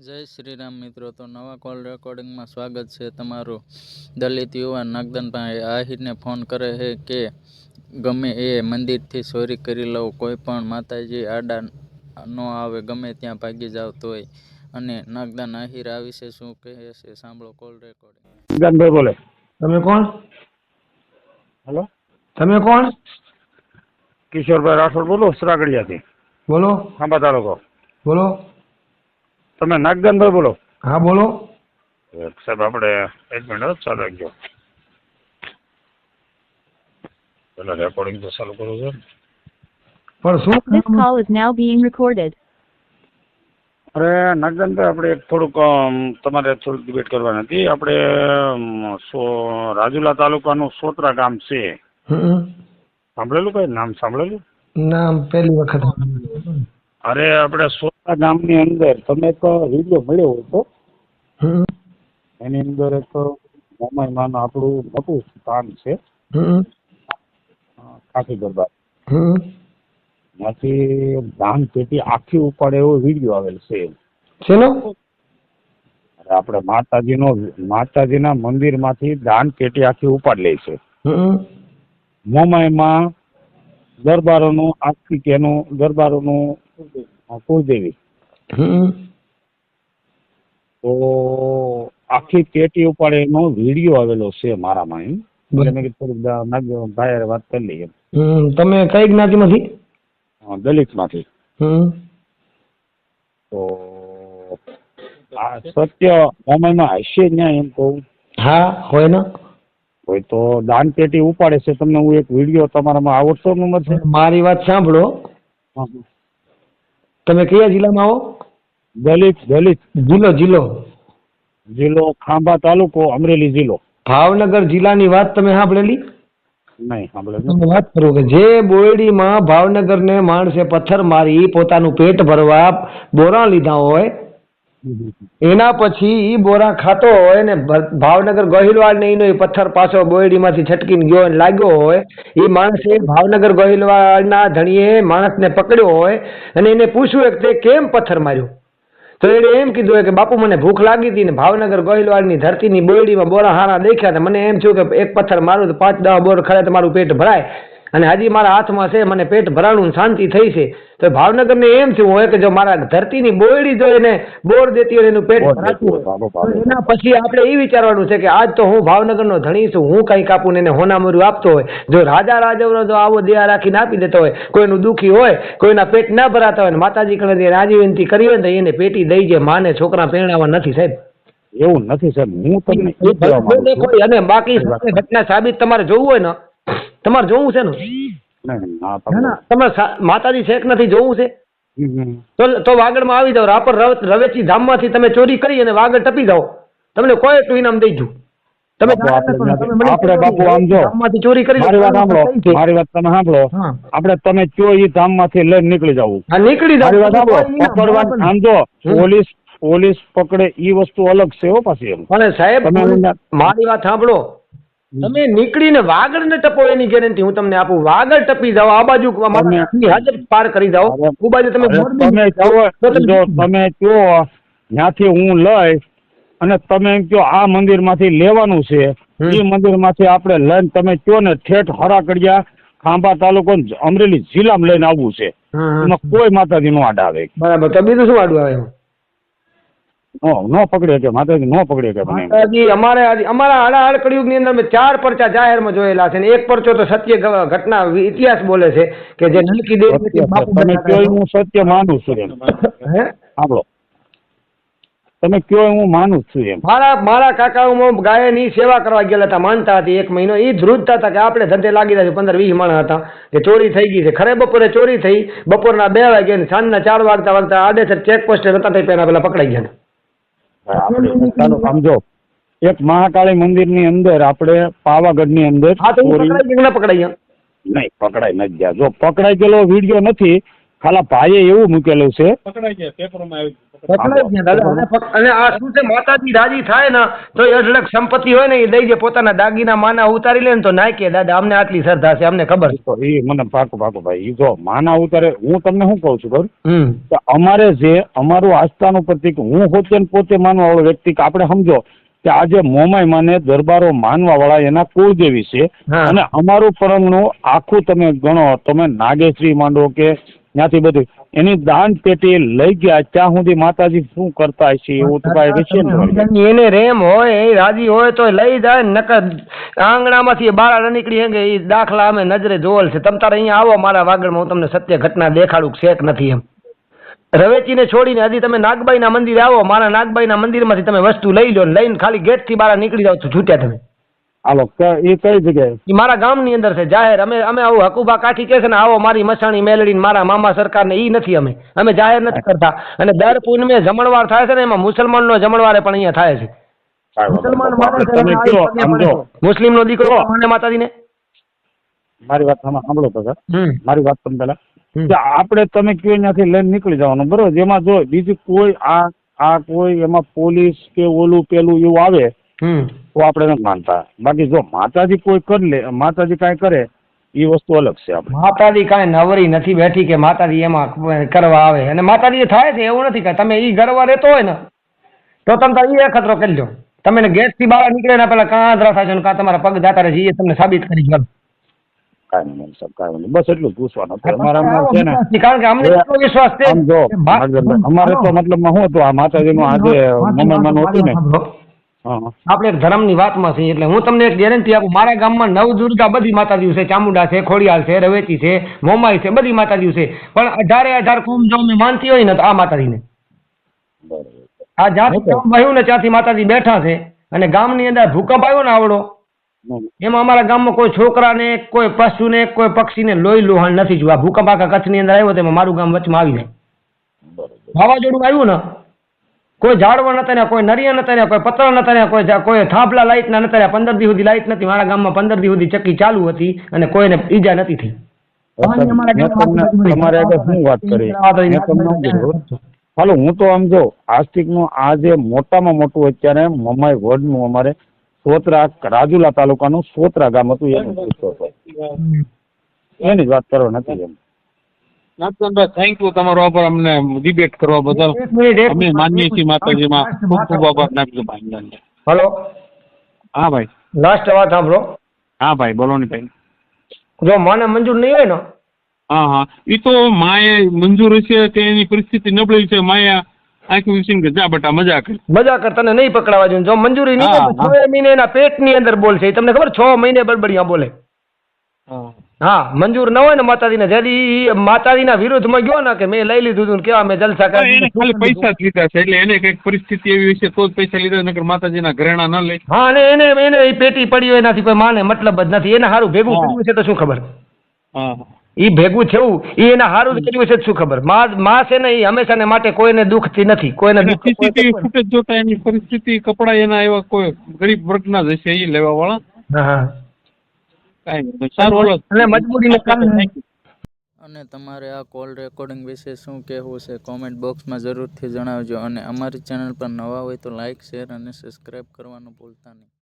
જય શ્રી રામ મિત્રો તો નવા કોલ રેકોર્ડિંગમાં સ્વાગત છે તમારું. દલિત યુવાન નાગદનભાઈ આહિરને ફોન કરે છે કે ગમે એ મંદિરથી ચોરી કરી લઉં કોઈ પણ માતાજી આડા ન આવે ગમે ત્યાં ભાગી જાવ તોય. અને નાગદાન આહિર આ વિશે શું કહે છે? સાંભળો કોલ રેકોર્ડિંગ. નાગદાનભાઈ બોલે. તમે કોણ? હેલો? તમે કોણ? કિશોરભાઈ રાઠોડ બોલો સરાગડિયાથી બોલો. ખાંભા તાલુકો. બોલો. તમે નાગદાનભાઈ બોલો. હા બોલો. સાહેબ આપણે એક મિનિટ ચાલુ રાખજો. પેલા રેકોર્ડિંગ તો ચાલુ કરો છો. પણ શું This call is now being recorded. અરે નાગદાનભાઈ આપણે એક થોડુંક અમ, તમારે થોડીક ડિબેટ કરવાની હતી. આપણે અમ, સો રાજુલા તાલુકાનું સોત્રા ગામ છે. હમ. સાંભળેલું કઈ? નામ સાંભળેલું? નામ પહેલી વખત અરે આપણે સોત્રા ગામની અંદર તમે એક વીડિયો મળ્યો હતો? એની અંદર એક મોમાઈમાનું આપણું મોટું સ્થાન છે. કાઠી દરબાર. માંથી ધાન પેટી આખી ઉપાડે એવો વીડિયો આવેલ છે. અને આપણે માતાજીનો માતાજીના મંદિરમાંથી દાન પેટી આખી ઉપાડ લે છે. મોમાઈમાં દરબારોનું આખી કેનું દરબારોનું કુળદેવી. તો આખી પેટી ઉપાડે એનો વીડિયો આવેલો છે મારામાં એમ મેં કીધું થોડુંક ભાઈ વાત કરી લઈએ તમે કઈ જ્ઞાતિમાંથી? દલિતમાંથી. તો આ સત્ય સમયમાં હશે ન્યાય એમ કહું. હા હોય ને. હોય તો દાન પેટી ઉપાડે છે. તમને હું એક વીડિયો તમારામાં આવડતો નંબર છે? મારી વાત સાંભળો. તમે કયા જિલ્લામાં આવો? દલિત દલિત. જિલ્લો જિલ્લો. જિલ્લો ખાંભા તાલુકો અમરેલી જિલ્લો. ભાવનગર જિલ્લાની વાત તમે સાંભળેલી? નહીં સાંભળે તમે વાત કરો કે જે બોરડીમાં ભાવનગરને માણસે પથ્થર મારી પોતાનું પેટ ભરવા બોરા લીધા હોય એના પછી ઈ બોરા ખાતો હોય ને ભાવનગર ગોહિલવાડ ને એનો પથ્થર પાછો બોયડીમાંથી છટકીને ગયો અને લાગ્યો હોય એ માણસે ભાવનગર ગોહિલવાડના ધણીએ માણસને પકડ્યો હોય અને એને પૂછ્યું કે તે કેમ પથ્થર માર્યો? તો એને એમ કીધું કે બાપુ, મને ભૂખ લાગી હતી ને ભાવનગર ગોહિલવાડની ધરતીની બોયડીમાં બોરા હારા દેખ્યા હતા મને એમ થયું કે એક પથ્થર મારું તો પાંચ દસ બોર ખરે તો મારું પેટ ભરાય અને હજી મારા હાથમાં છે, મને પેટ ભરાણું ને શાંતિ થઈ છે. તો ભાવનગરને એમ થયું હોય કે જો મારા ધરતીની બોયડી જો એને બોર દેતી હોય એનું પેટ ભરાતું હોય, એના પછી આપણે એ વિચારવાનું છે કે આજ તો હું ભાવનગરનો ધણી છું હું કઈ કાપુ ને એને હોનામરું આપતો હોય. જો રાજા રાજવનો જો આવો દયા રાખીને આપી દેતો હોય કોઈનું દુઃખી હોય કોઈના પેટ ના ભરાતા હોય ને માતાજી કણે રાજી વિનંતી કરી હોય ને એને પેટી દઈ જે માને છોકરા પરણાવવા નથી સાહેબ. એવું નથી સાહેબ હું તમને એ કહેવા માંગુ છું. અને બાકી ઘટના સાબિત તમારે જોવું હોય ને તમારે જોવું છે ને ના, ના? તમે- માતાજી શેખ નથી જોવું છે. તો વાગડમાં આવી જાવ રાપર રવ- રવેચી ધામમાંથી તમે ચોરી કરી અને વાગડ ટપી જાઓ. તમને કોઈ એટલું ઇનામ દઈ જુ તમે આપણે બાપુ આમ જો. ધામમાંથી ચોરી કરી મારી વાત સાંભળો મારી વાત તમે સાંભળો. આપણે તમે ચો એ ધામમાંથી લઈને નીકળી જવું? હા નીકળી મારી વાત સાંભળો. પકડવા આમ જો પોલીસ પોલીસ પકડે એ વસ્તુ અલગ છે હો પાછી એમ. અને સાહેબ મારી વાત સાંભળો. તમે નીકળીને વાગડને ટપો એની ગેરંટી હું તમને આપું વાગડ ટપી જાઓ આ બાજુ હાજર પાર કરી જાઓ. હું બાજુ તમે તમે તમે ત્યાંથી હું લઈ અને તમે એમ કહો આ મંદિરમાંથી લેવાનું છે. એ મંદિરમાંથી આપણે લઈને તમે કહો ને ઠેઠ હરાકડિયા ખાંભા તાલુકો અમરેલી જિલ્લામાં લઈને આવવું છે. એમાં કોઈ માતાજી નો આડ આવે. બરાબર. તો બીજું શું આડું આવે? નો નો પકડે કે માતાજી નો પકડે કે માતાજી અમારે અમારા આડા આડ કળિયુગની અંદર મેં ચાર પરચા જાહેરમાં જોયેલા છે ને એક પરચો તો સત્ય ઘટના ઇતિહાસ બોલે છે કે જે નલકી દેવી તમે કયો હું સત્ય માનું છું એમ. હે? સાંભળો. તમે કયો હું માનું છું એમ. મારા મારા કાકાઓ ગાયની સેવા કરવા ગયેલા હતા માનતા હતી એક મહિનો. એ ધ્રુજતા હતા કે આપણે ધંધે લાગી રહ્યા છે પંદર વીસ માણસ હતા. કે ચોરી થઈ ગઈ છે. ખરે બપોરે ચોરી થઈ બપોરના બે વાગે ને સાંજના ચાર વાગતા વાગતા આડેસર ચેક પોસ્ટે હતા તે પેલા પેલા પકડાઈ ગયા આપણે ચાલો સમજો એક મહાકાળી મંદિરની અંદર આપણે પાવાગઢની અંદર પકડાઈ નહીં પકડાઈ નથી. ગયા જો પકડાઈ ગયેલો વીડિયો નથી ખાલા ભાઈએ એવું મૂકેલું છે. પકડાઈ ગયા દાદા. અને પક- અને આ શું છે માતાજી રાજી થાય ને તો અઢળક સંપત્તિ હોય ને એ દઈ દે પોતાના દાગીના માના ઉતારી લે ને તો નાખીએ દાદા. અમને આટલી શ્રદ્ધા છે અમને ખબર છે. એ મને પાકું પાકું ભાઈ. ઈ જો માના ઉતારે હું તમને શું કહું છું ખબર? કે અમારે જે અમારું આસ્થાનું પ્રતિક હું પોતે પોતે માનવા વાળો વ્યક્તિ કે આપણે સમજો કે આજે મોમાઈ માને દરબારો માનવા વાળા એના કુળદેવી છે. અને અમારું પરમનું આખું તમે ગણો તમે નાગેશ્રી માંડો કે ત્યાંથી બધું. એની દાન પેટી લઈ ગયા ત્યાં સુધી માતાજી શું કરતા હશે એવું તો કાંઈ વિશે એને રેમ હોય એ રાજી હોય તો લઈ જાય ને નકર આંગણામાંથી બહાર ન નીકળી હે એ દાખલા અમે નજરે જોવેલ છે. તમ તારે અહીંયા આવો મારા વાગડમાં હું તમને સત્ય ઘટના દેખાડું શેક નથી એમ. રવેચીને છોડીને હજી તમે નાગબાઈના મંદિરે આવો મારા નાગબાઈના મંદિરમાંથી તમે વસ્તુ લઈ લો લઈને ખાલી ગેટથી બહાર નીકળી જાવ તો છૂટ્યા તમે. હાલો ક- એ કઈ જગ્યાએ? એ મારા ગામની અંદર છે. જાહેર અમે અમે આવું હકુબા કાઠી કે છે ને આવો મારી મસાણી મેલડી મારા મામા સરકાર ને ઈ નથી અમે. અમે જાહેર નથી કરતા. અને દર પૂનમે જમણવાર થાય છે ને એમાં મુસલમાનનો જમણવારે પણ અહીંયા થાય છે. માને છે તમે અને માતાજી દીકરો માતાજીને? મારી વાત સાંભળો તો સર. મારી વાત તમે પેલા આપણે તમે કયો ત્યાંથી લઈને નીકળી જવાનું બરોબર? જેમાં જો બીજું કોઈ આ આ કોઈ એમાં પોલીસ કે ઓલું પેલું એવું આવે તો આપણે નથી માનતા. બાકી જો માતાજી કોઈ કરી લે માતાજી કાંઈ કરે એ વસ્તુ અલગ છે આપણે. માતાજી કાંઈ નવરી નથી બેઠી કે માતાજી એમાં કરવા આવે. અને માતાજી થાય છે એવું નથી કે તમે એ ઘરમાં રહેતો હોય ને તો તમે તો એ ખતરો કરી લો. તમે ને ગેટથી બહાર નીકળે ને પેલા કાં આંધળા થાય છે ને કાં તમારા પગ જાતા રહે એ તમને સાબિત કરી ગયો કાંઈ નહીં સાહેબ કાંઈ નહીં. બસ એટલું પૂછવાનું હતું. અમારામાં છે ને કારણ કે અમને એટલો વિશ્વાસ છે અમારે તો મતલબમાં શું હતું? આ માતાજીનું આજે મમરમાનું હતું ને. આપણે એક ધર્મની વાતમાં છીએ એટલે હું તમને એક ગેરંટી આપું મારા ગામમાં નવ દુર્ગા બધી માતાજીઓ છે ચામુંડા છે ખોડિયાલ છે રવેચી છે મોમાઈ છે બધી માતાજીઓ છે. પણ અઢારે અઢાર કોમ જો અમે માનતી હોય ને તો આ માતાજીને. આ જ્યાંથી વહ્યું ને ત્યાંથી માતાજી બેઠા છે અને ગામની અંદર ભૂકંપ આવ્યો ને આવડો એમાં અમારા ગામમાં કોઈ છોકરાને કોઈ પશુને કોઈ પક્ષીને લોહી લોહાણ નથી જોયું. આ ભૂકંપ આખા કચ્છની અંદર આવ્યો તેમાં મારું ગામ વચમાં આવી જાય. વાવાઝોડું આવ્યું ને કોઈ ઝાડવા નતા રહ્યા કોઈ નરિયા નતા રહ્યા કોઈ પતરા નતા રહ્યા કોઈ કોઈ થાંભલા લાઈટ ના નતા રહ્યા પંદર દી સુધી લાઈટ નથી મારા ગામમાં પંદર દી સુધી ચક્કી ચાલુ હતી અને કોઈને ઈજા નથી થઈ. હાલો હું તો આમ જો આસ્તિકનું આ જે મોટામાં મોટું અત્યારે મમાઈ વડનું અમારે સોતરા રાજુલા તાલુકાનું સોતરા ગામ હતું એનું એની જ વાત કરવા નથી એમ. નાથનભાઈ થેન્ક યુ તમારો આભાર. અમને ડિબેટ કરવા બદલ. અમે માનીએ છીએ માતાજીમાં. ખૂબ ખૂબ આભાર. નાખજો ભાઈ હલો હા ભાઈ. લાસ્ટ વાત સાંભળો. હા ભાઈ બોલો ને ભાઈ. જો મને મંજૂર નહીં હોય ને? હા હા. એ તો માએ મંજૂર હશે એની પરિસ્થિતિ નબળી છે. માએ આખી વિસીને કે જા બટા મજા કર. મજા કર તને નહીં પકડાવા જોઈએ જો મંજૂરી નહીં છ મહિને એના પેટની અંદર બોલશે. તમને ખબર છ મહિને બરબડિયા બોલે. હા. હા મંજૂર ન હોય ને માતાજીને જયારે માતાજીના વિરોધમાં ગયો ને કે મેં લઈ લીધું હતું કેવા મેં જલસા કરી એને ખાલી પૈસા જ લીધા છે એટલે એને કંઈક પરિસ્થિતિ એવી હશે તો જ પૈસા લીધા નકર માતાજીના ઘરેણા ન લે. હા અને એને એને પેટી પડી હોય એનાથી કોઈ માને મતલબ જ નથી. એને હારું ભેગું હા. કર્યું છે તો શું ખબર? હા. ઈ ભેગું થયું એ એને હારું જ કર્યું છે શું ખબર? મા માં છે ને એ હંમેશા ને માટે કોઈને દુઃખથી નથી કોઈને દુઃખ સીસીટીવી ફૂટેજ જોતા એની પરિસ્થિતિ કપડા એના એવા કોઈ ગરીબ વર્ગના જ હશે એ લેવા વાળા હા. અને તમારે આ કોલ રેકોર્ડિંગ વિશે શું કહેવું છે? કોમેન્ટ બોક્સમાં જરૂરથી જણાવજો. અને અમારી ચેનલ પર નવા હોય તો લાઇક શેર અને સબસ્ક્રાઈબ કરવાનું ભૂલતા નહીં.